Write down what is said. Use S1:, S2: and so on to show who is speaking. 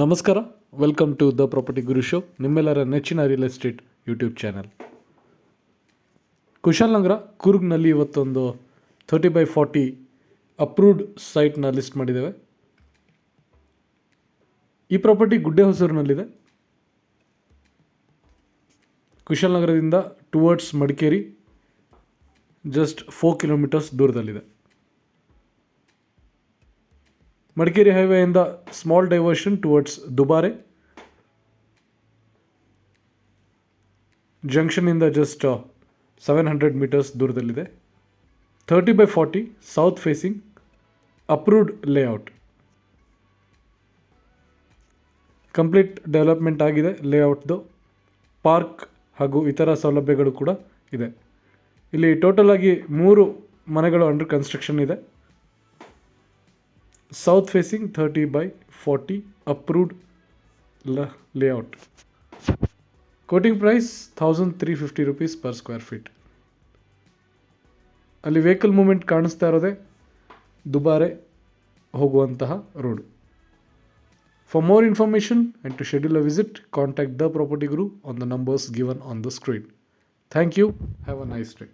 S1: ನಮಸ್ಕಾರ. Welcome to the property guru show ನಿಮ್ಮೆಲ್ಲರ ನೆಚ್ಚಿನ real estate YouTube channel Kushalanagara ಕೂರ್ಗ್ನಲ್ಲಿ ಇವತ್ತೊಂದು ಥರ್ಟಿ ಬೈ ಫಾರ್ಟಿ ಅಪ್ರೂವ್ಡ್ ಸೈಟ್ನ ಲಿಸ್ಟ್ ಮಾಡಿದ್ದೇವೆ. ಈ ಪ್ರಾಪರ್ಟಿ ಗುಡ್ಡೆ ಹೊಸೂರಿನಲ್ಲಿದೆ ಕುಶಾಲನಗರದಿಂದ towards Madikeri just four kilometres ದೂರದಲ್ಲಿದೆ. ಮಡಿಕೇರಿ ಹೈವೇಯಿಂದ ಸ್ಮಾಲ್ ಡೈವರ್ಷನ್ ಟುವರ್ಡ್ಸ್ ದುಬಾರೆ. ಜಂಕ್ಷನಿಂದ ಜಸ್ಟ್ ಸೆವೆನ್ ಹಂಡ್ರೆಡ್ ಮೀಟರ್ಸ್ ದೂರದಲ್ಲಿದೆ. Thirty by forty south facing approved layout complete development ಆಗಿದೆ ಲೇಔಟ್ದು ಪಾರ್ಕ್ ಹಾಗೂ ಇತರ ಸೌಲಭ್ಯಗಳು ಕೂಡ ಇದೆ. ಇಲ್ಲಿ ಟೋಟಲ್ ಆಗಿ ಮೂರು ಮನೆಗಳು ಅಂಡರ್ ಕನ್ಸ್ಟ್ರಕ್ಷನ್ ಇದೆ. South facing thirty by forty approved ಲ layout quoting price thousand three fifty rupees per square feet ಅಲ್ಲಿ ವೆಹಿಕಲ್ ಮೂಮೆಂಟ್ ಕಾಣಿಸ್ತಾ ಇರೋದೇ ದುಬಾರೆ ಹೋಗುವಂತಹ road for more information and to schedule a visit contact the property guru on the numbers given on the screen thank you have a nice day